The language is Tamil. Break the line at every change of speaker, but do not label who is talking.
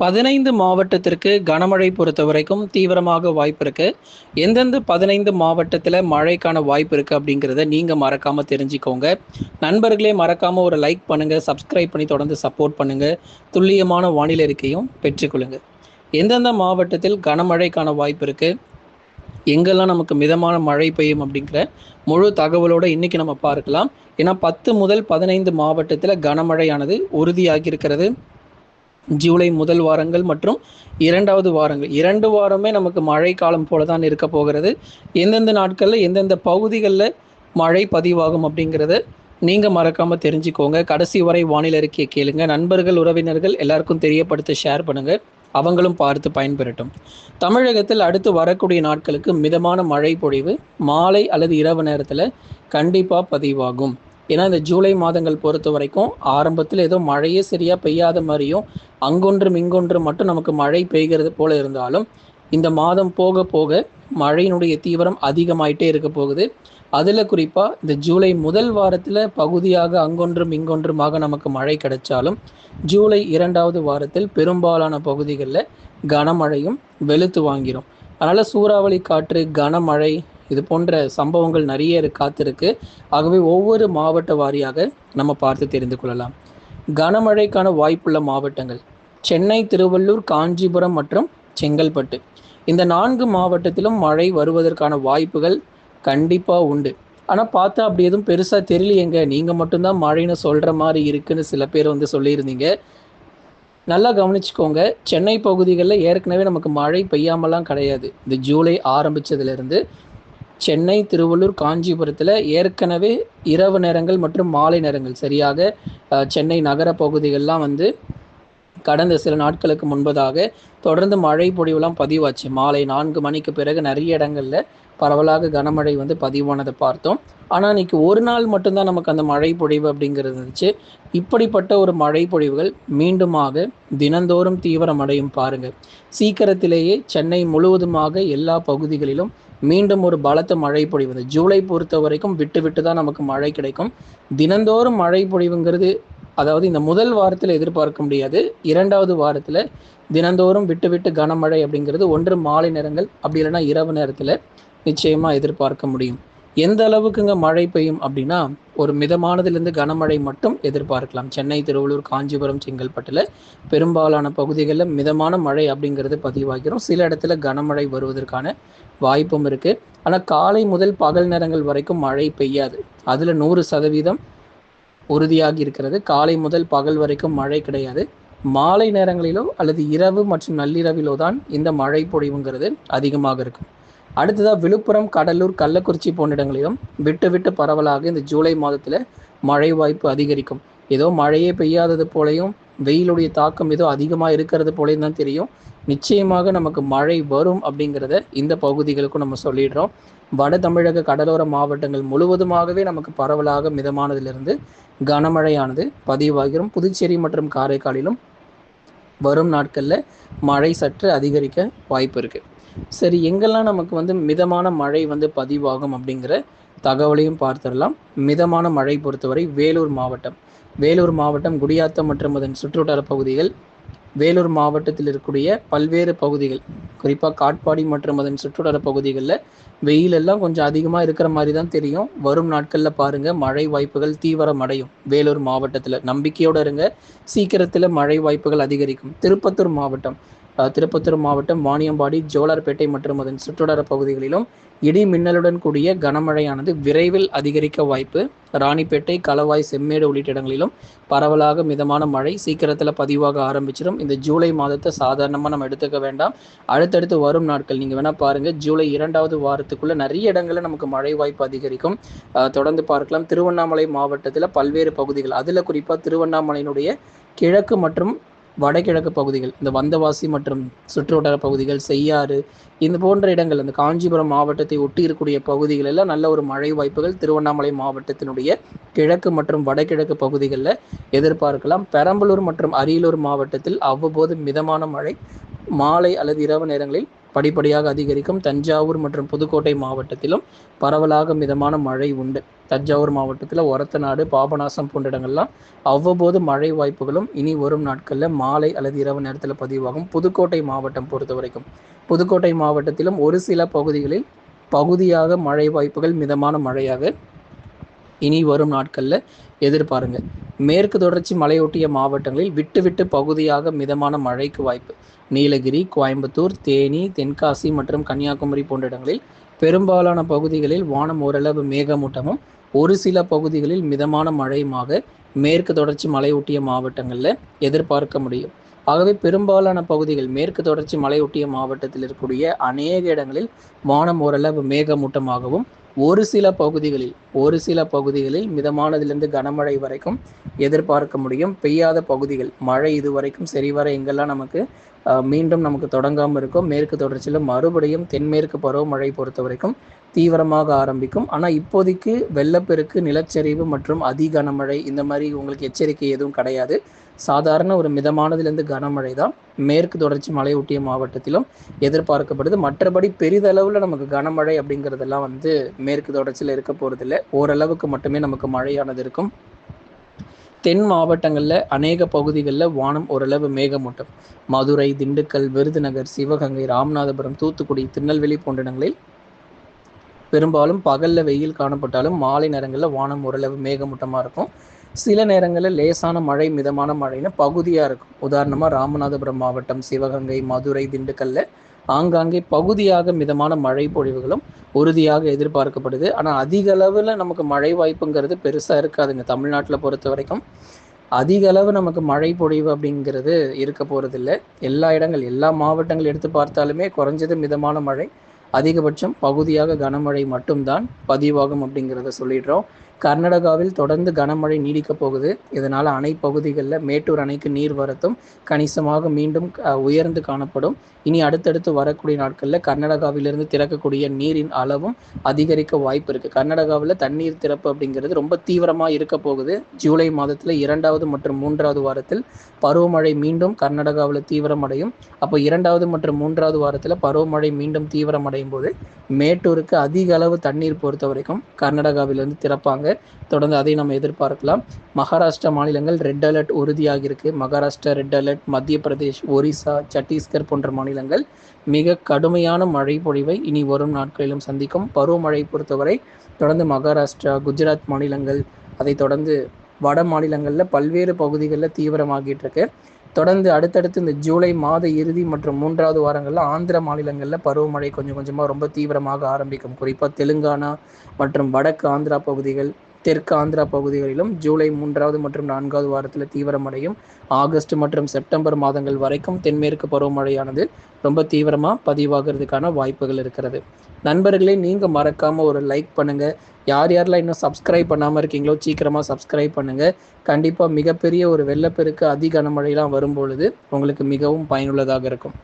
பதினைந்து மாவட்டத்திற்கு கனமழை பொறுத்த வரைக்கும் தீவிரமாக வாய்ப்பு இருக்கு. எந்தெந்த பதினைந்து மாவட்டத்தில் மழைக்கான வாய்ப்பு இருக்கு அப்படிங்கிறத நீங்க மறக்காம தெரிஞ்சுக்கோங்க. நண்பர்களே மறக்காம ஒரு லைக் பண்ணுங்க சப்ஸ்கிரைப் பண்ணி தொடர்ந்து சப்போர்ட் பண்ணுங்க. துல்லியமான வானிலை இருக்கையும் பெற்றுக்கொள்ளுங்க எந்தெந்த மாவட்டத்தில் கனமழைக்கான வாய்ப்பு இருக்கு? எங்கெல்லாம் நமக்கு மிதமான மழை பெய்யும் அப்படிங்கிற முழு தகவலோட இன்னைக்கு நம்ம பார்க்கலாம். ஏன்னா பத்து முதல் பதினைந்து மாவட்டத்தில் கனமழையானது உறுதியாகி இருக்கிறது. ஜூலை முதல் வாரங்கள் மற்றும் இரண்டாவது வாரங்கள். இரண்டு வாரமே நமக்கு மழை காலம் போல தான் இருக்க போகிறது. எந்தெந்த நாட்களில் எந்தெந்த பகுதிகளில் மழை பதிவாகும் அப்படிங்கிறத நீங்கள் மறக்காம தெரிஞ்சுக்கோங்க. கடைசி வரை வானிலை அறிக்கையை கேளுங்க. நண்பர்கள் உறவினர்கள் எல்லாருக்கும் தெரியப்படுத்த ஷேர் பண்ணுங்கள் அவங்களும் பார்த்து பயன்பெறட்டும். தமிழகத்தில் அடுத்து வரக்கூடிய நாட்களுக்கு மிதமான மழை பொழிவு மாலை அல்லது இரவு நேரத்தில் கண்டிப்பாக பதிவாகும். ஏன்னா இந்த ஜூலை மாதங்கள் பொறுத்த வரைக்கும் ஆரம்பத்தில் ஏதோ மழையே சரியா பெய்யாத மாதிரியும் அங்கொன்றும் இங்கொன்றும் மட்டும் நமக்கு மழை பெய்கிறது போல இருந்தாலும் இந்த மாதம் போக போக மழையினுடைய தீவிரம் அதிகமாயிட்டே இருக்க போகுது. அதில் குறிப்பாக இந்த ஜூலை முதல் வாரத்தில் பகுதியாக அங்கொன்றும் இங்கொன்றுமாக நமக்கு மழை கிடைச்சாலும் ஜூலை இரண்டாவது வாரத்தில் பெரும்பாலான பகுதிகளில் கனமழையும் வெளுத்து வாங்கிடும் அதனால் சூறாவளி காற்று கனமழை இது போன்ற சம்பவங்கள் நிறைய காத்திருக்கு. ஆகவே ஒவ்வொரு மாவட்ட வாரியாக நம்ம பார்த்து தெரிந்து கொள்ளலாம். கனமழைக்கான வாய்ப்புள்ள மாவட்டங்கள். சென்னை திருவள்ளூர் காஞ்சிபுரம் மற்றும் செங்கல்பட்டு. இந்த நான்கு மாவட்டத்திலும் மழை வருவதற்கான வாய்ப்புகள் கண்டிப்பாக உண்டு. ஆனால் பார்த்தா அப்படி எதுவும் பெருசாக தெரியலையேங்க. நீங்கள் மட்டும்தான் மழைன்னு சொல்கிற மாதிரி இருக்குன்னு சில பேர் வந்து சொல்லியிருந்தீங்க. நல்லா கவனிச்சுக்கோங்க. சென்னை பகுதிகளில் ஏற்கனவே நமக்கு மழை பெய்யாமலாம் கிடையாது. இந்த ஜூலை ஆரம்பித்ததுலேருந்து சென்னை திருவள்ளூர் காஞ்சிபுரத்தில் ஏற்கனவே இரவு நேரங்கள் மற்றும் மாலை நேரங்கள். சரியாக சென்னை நகர பகுதிகள்லாம் வந்து கடந்த சில நாட்களுக்கு முன்பதாக தொடர்ந்து மழை பொழிவுலாம் பதிவாச்சு. மாலை நான்கு மணிக்கு பிறகு நிறைய இடங்களில் பரவலாக கனமழை வந்து பதிவானதை பார்த்தோம். ஆனால் இன்னைக்கு ஒரு நாள் மட்டும்தான் நமக்கு அந்த மழை பொழிவு அப்படிங்கிறது இருந்துச்சு. இப்படிப்பட்ட ஒரு மழை பொழிவுகள் மீண்டுமாக தினந்தோறும் தீவிரமடையும் பாருங்க. சீக்கிரத்திலேயே சென்னை முழுவதுமாக எல்லா பகுதிகளிலும் மீண்டும் ஒரு பலத்த மழை பொழிவு ஜூலை பொறுத்த வரைக்கும் விட்டு விட்டு தான் நமக்கு மழை கிடைக்கும். தினந்தோறும் மழை பொழிவுங்கிறது அதாவது இந்த முதல் வாரத்தில் எதிர்பார்க்க முடியாது. இரண்டாவது வாரத்தில் தினந்தோறும் விட்டு விட்டு கனமழை அப்படிங்கிறது ஒன்று மாலை நேரங்கள் அப்படி இல்லைன்னா இரவு நேரத்தில் நிச்சயமாக எதிர்பார்க்க முடியும். எந்த அளவுக்குங்க மழை பெய்யும் அப்படின்னா ஒரு மிதமானதுலேருந்து கனமழை மட்டும் எதிர்பார்க்கலாம். சென்னை திருவள்ளூர் காஞ்சிபுரம் செங்கல்பட்டில் பெரும்பாலான பகுதிகளில் மிதமான மழை அப்படிங்கிறது பதிவாகிறோம். சில இடத்துல கனமழை வருவதற்கான வாய்ப்பும் இருக்குது ஆனால் காலை முதல் பகல் நேரங்கள் வரைக்கும் மழை பெய்யாது. அதில் நூறு சதவீதம் உறுதியாகி இருக்கிறது. காலை முதல் பகல் வரைக்கும் மழை கிடையாது. மாலை நேரங்களிலோ அல்லது இரவு மற்றும் நள்ளிரவிலோ தான் இந்த மழை பொழிவுங்கிறது அதிகமாக இருக்கும். அடுத்ததாக விழுப்புரம் கடலூர் கள்ளக்குறிச்சி போன்ற இடங்களிலும் விட்டு விட்டு பரவலாக இந்த ஜூலை மாதத்தில் மழை வாய்ப்பு அதிகரிக்கும். ஏதோ மழையே பெய்யாதது போலையும் வெயிலுடைய தாக்கம் ஏதோ அதிகமாக இருக்கிறது போலையும் தான் தெரியும். நிச்சயமாக நமக்கு மழை வரும் அப்படிங்கிறத இந்த பகுதிகளுக்கும் நம்ம சொல்லிடுறோம். வட தமிழக கடலோர மாவட்டங்கள் முழுவதுமாகவே நமக்கு பரவலாக மிதமானதிலிருந்து கனமழையானது பதிவாகிறோம் புதுச்சேரி மற்றும் காரைக்காலிலும் வரும் நாட்களில் மழை சற்று அதிகரிக்க வாய்ப்பு இருக்குது சரி எங்கெல்லாம் நமக்கு வந்து மிதமான மழை வந்து பதிவாகும் அப்படிங்கிற தகவலையும் பார்த்துடலாம். மிதமான மழை பொறுத்தவரை வேலூர் மாவட்டம். வேலூர் மாவட்டம் குடியாத்தம் மற்றும் அதன் சுற்றுவட்டார பகுதிகள் வேலூர் மாவட்டத்தில் இருக்கக்கூடிய பல்வேறு பகுதிகள் குறிப்பாக காட்பாடி மற்றும் அதன் சுற்றுவட்டார பகுதிகளில் வெயில் எல்லாம் கொஞ்சம் அதிகமாக இருக்கிற மாதிரி தான் தெரியும். வரும் நாட்களில் பாருங்கள் மழை வாய்ப்புகள் தீவிரம் அடையும் வேலூர் மாவட்டத்தில். நம்பிக்கையோடு இருங்க சீக்கிரத்தில் மழை வாய்ப்புகள் அதிகரிக்கும். திருப்பத்தூர் மாவட்டம் திருப்பத்தூர் மாவட்டம் வாணியம்பாடி ஜோலார்பேட்டை மற்றும் அதன் சுற்றுவட்டார பகுதிகளிலும் இடி மின்னலுடன் கூடிய கனமழையானது விரைவில் அதிகரிக்க வாய்ப்பு ராணிப்பேட்டை களவாய் செம்மேடு உள்ளிட்ட இடங்களிலும் பரவலாக மிதமான மழை சீக்கிரத்தில் பதிவாக ஆரம்பிச்சிடும் இந்த ஜூலை மாதத்தை சாதாரணமாக நம்ம எடுத்துக்க வேண்டாம். அடுத்தடுத்து வரும் நாட்கள் நீங்கள் வேணால் பாருங்கள் ஜூலை இரண்டாவது வாரத்துக்குள்ளே நிறைய இடங்களில் நமக்கு மழை வாய்ப்பு அதிகரிக்கும். தொடர்ந்து பார்க்கலாம். திருவண்ணாமலை மாவட்டத்தில் பல்வேறு பகுதிகள். அதில் குறிப்பாக திருவண்ணாமலையினுடைய கிழக்கு மற்றும் வடகிழக்கு பகுதிகள் இந்த வந்தவாசி மற்றும் சுற்றுவட்டார பகுதிகள் செய்யாறு இந்த போன்ற இடங்கள் இந்த காஞ்சிபுரம் மாவட்டத்தை ஒட்டி இருக்கக்கூடிய பகுதிகள் எல்லாம் நல்ல ஒரு மழை வாய்ப்புகள். திருவண்ணாமலை மாவட்டத்தினுடைய கிழக்கு மற்றும் வடகிழக்கு பகுதிகளில் எதிர்பார்க்கலாம். பெரம்பலூர் மற்றும் அரியலூர் மாவட்டத்தில் அவ்வப்போது மிதமான மழை. மாலை அல்லது இரவு நேரங்களில் படிப்படியாக அதிகரிக்கும். தஞ்சாவூர் மற்றும் புதுக்கோட்டை மாவட்டத்திலும் பரவலாக மிதமான மழை உண்டு. தஞ்சாவூர் மாவட்டத்தில் ஒரத்தநாடு பாபநாசம் போன்ற இடங்கள்லாம் அவ்வப்போது மழை வாய்ப்புகளும் இனி வரும் நாட்களில் மாலை அல்லது இரவு நேரத்தில் பதிவாகும். புதுக்கோட்டை மாவட்டம் பொறுத்த வரைக்கும் புதுக்கோட்டை மாவட்டத்திலும் ஒரு சில பகுதிகளில் பகுதியாக மழை வாய்ப்புகள் மிதமான மழையாக இனி வரும் நாட்களில் எதிர்பாருங்க. மேற்கு தொடர்ச்சி மலையொட்டிய மாவட்டங்களில் விட்டு விட்டு பகுதியாக மிதமான மழைக்கு வாய்ப்பு. நீலகிரி கோயம்புத்தூர் தேனி தென்காசி மற்றும் கன்னியாகுமரி போன்ற இடங்களில் பெரும்பாலான பகுதிகளில் வானம் ஓரளவு மேகமூட்டமும் ஒரு சில பகுதிகளில் மிதமான மழையுமாக மேற்கு தொடர்ச்சி மலையொட்டிய மாவட்டங்களில் எதிர்பார்க்க முடியும். ஆகவே பெரும்பாலான பகுதிகள் மேற்கு தொடர்ச்சி மலையொட்டிய மாவட்டத்தில் இருக்கக்கூடிய அநேக இடங்களில் வானம் ஓரளவு மேகமூட்டமாகவும் ஒரு சில பகுதிகளில் ஒரு சில பகுதிகளில் மிதமானதிலிருந்து கனமழை வரைக்கும் எதிர்பார்க்க முடியும். பெய்யாத பகுதிகள் மழை இதுவரைக்கும் சரிவர எங்கெல்லாம் நமக்கு மீண்டும் நமக்கு தொடங்காமல் இருக்கும் மேற்கு தொடர்ச்சியில் மறுபடியும் தென்மேற்கு பருவமழை பொறுத்த வரைக்கும் தீவிரமாக ஆரம்பிக்கும். ஆனால் இப்போதைக்கு வெள்ளப்பெருக்கு நிலச்சரிவு மற்றும் அதி கனமழை இந்த மாதிரி உங்களுக்கு எச்சரிக்கை எதுவும் கிடையாது. சாதாரண ஒரு மிதமானதுலேருந்து கனமழை தான். மேற்கு தொடர்ச்சி மலையொட்டிய மாவட்டத்திலும் எதிர்பார்க்கப்படுது. மற்றபடி பெரிதளவில் நமக்கு கனமழை அப்படிங்கிறதெல்லாம் வந்து மேற்கு தொடர்ச்சியில் இருக்க போகிறதில்ல ஓரளவுக்கு மட்டுமே நமக்கு மழையானது இருக்கும். தென் மாவட்டங்களில் அநேக பகுதிகளில் வானம் ஓரளவு மேகமூட்டம். மதுரை திண்டுக்கல் விருதுநகர் சிவகங்கை ராமநாதபுரம் தூத்துக்குடி திருநெல்வேலி போன்ற இடங்களில் பெரும்பாலும் பகலில் வெயில் காணப்பட்டாலும் மாலை நேரங்களில் வானம் ஓரளவு மேகமூட்டமாக இருக்கும். சில நேரங்களில் லேசான மழை மிதமான மழைன்னு பகுதியாக இருக்கும். உதாரணமாக ராமநாதபுரம் மாவட்டம் சிவகங்கை மதுரை திண்டுக்கல்ல ஆங்காங்கே பகுதியாக மிதமான மழை பொழிவுகளும் உறுதியாக எதிர்பார்க்கப்படுது. ஆனால் அதிக அளவில் நமக்கு மழை வாய்ப்புங்கிறது பெருசாக இருக்காதுங்க. தமிழ்நாட்டில் பொறுத்த வரைக்கும் அதிக அளவு நமக்கு மழை பொழிவு அப்படிங்கிறது இருக்க போகிறதில்ல எல்லா இடங்கள் எல்லா மாவட்டங்கள் எடுத்து பார்த்தாலுமே குறைஞ்சது மிதமான மழை. அதிகபட்சம் பகுதியாக கனமழை மட்டும்தான் பதிவாகும் அப்படிங்கிறத சொல்லிடுறோம். கர்நாடகாவில் தொடர்ந்து கனமழை நீடிக்கப் போகுது. இதனால் அணை பகுதிகளில் மேட்டூர் அணைக்கு நீர் வரத்தும் கணிசமாக மீண்டும் உயர்ந்து காணப்படும். இனி அடுத்தடுத்து வரக்கூடிய நாட்களில் கர்நாடகாவிலிருந்து திறக்கக்கூடிய நீரின் அளவும் அதிகரிக்க வாய்ப்பு இருக்குது கர்நாடகாவில் தண்ணீர் திறப்பு அப்படிங்கிறது ரொம்ப தீவிரமாக இருக்க போகுது. ஜூலை மாதத்தில் இரண்டாவது மற்றும் மூன்றாவது வாரத்தில் பருவமழை மீண்டும் கர்நாடகாவில் தீவிரமடையும். அப்போ இரண்டாவது மற்றும் மூன்றாவது வாரத்தில் பருவமழை மீண்டும் தீவிரமடையும் போது மேட்டூருக்கு அதிக அளவு தண்ணீர் பொறுத்த வரைக்கும் கர்நாடகாவிலிருந்து திறப்பாங்க. தொடர்ந்து அதை நம்ம எதிர்பார்க்கலாம். மகாராஷ்டிரா மாநிலங்கள் ரெட் அலர்ட் உறுதியாக இருக்கு. மகாராஷ்டிரா ரெட் அலர்ட் மத்திய பிரதேஷ் ஒரிசா சத்தீஸ்கர் போன்ற மாநிலங்கள் மிக கடுமையான மழை பொழிவை இனி வரும் நாட்களிலும் சந்திக்கும். பருவமழை பொறுத்தவரை தொடர்ந்து மகாராஷ்டிரா குஜராத் மாநிலங்கள் அதை தொடர்ந்து வட மாநிலங்களில் பல்வேறு பகுதிகளில் தீவிரமாகிட்டு இருக்கு. தொடர்ந்து அடுத்தடுத்து இந்த ஜூலை மாத இறுதி மற்றும் மூன்றாவது வாரங்களில் ஆந்திர மாநிலங்களில் பருவமழை கொஞ்சம் கொஞ்சமாக ரொம்ப தீவிரமாக ஆரம்பிக்கும். குறிப்பாக தெலுங்கானா மற்றும் வடக்கு ஆந்திரா பகுதிகள் தெற்கு ஆந்திரா பகுதிகளிலும் ஜூலை மூன்றாவது மற்றும் நான்காவது வாரத்தில் தீவிரமடையும் ஆகஸ்ட் மற்றும் செப்டம்பர் மாதங்கள் வரைக்கும் தென்மேற்கு பருவமழையானது ரொம்ப தீவிரமாக பதிவாகிறதுக்கான வாய்ப்புகள் இருக்கிறது. நண்பர்களே நீங்கள் மறக்காமல் ஒரு லைக் பண்ணுங்கள் யார் யாரெல்லாம் இன்னும் சப்ஸ்கிரைப் பண்ணாமல் இருக்கீங்களோ சீக்கிரமாக சப்ஸ்கிரைப் பண்ணுங்கள் கண்டிப்பாக மிகப்பெரிய ஒரு வெள்ளப்பெருக்கு அதி கனமழையெல்லாம் வரும்பொழுது உங்களுக்கு மிகவும் பயனுள்ளதாக இருக்கும்.